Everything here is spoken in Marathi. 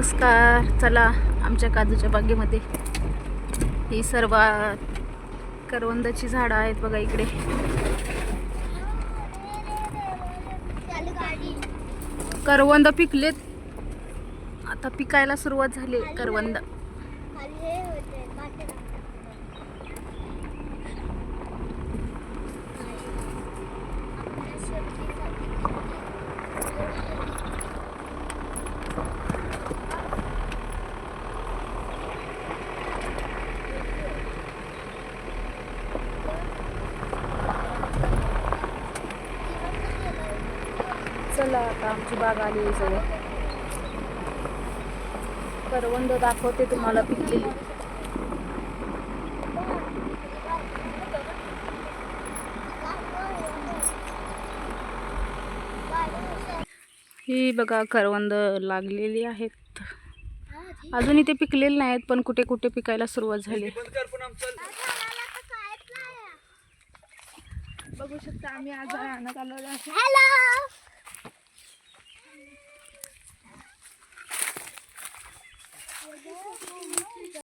नमस्कार. चला आमच्या काजूच्या बागेमध्ये. ही सर्व करवंदाची झाडं आहेत बघा इकडे. करवंद पिकलेत. आता पिकायला सुरुवात झाली करवंद. चला आता आमची बाग आली आहे जवळ करवंद दाखवते तुम्हाला पिकलेली ही बघा करवंद लागलेली आहेत. अजून इथे पिकलेले नाहीत पण कुठे कुठे पिकायला सुरुवात झाली. बघू शकता आम्ही आज राहण्यात हॅलो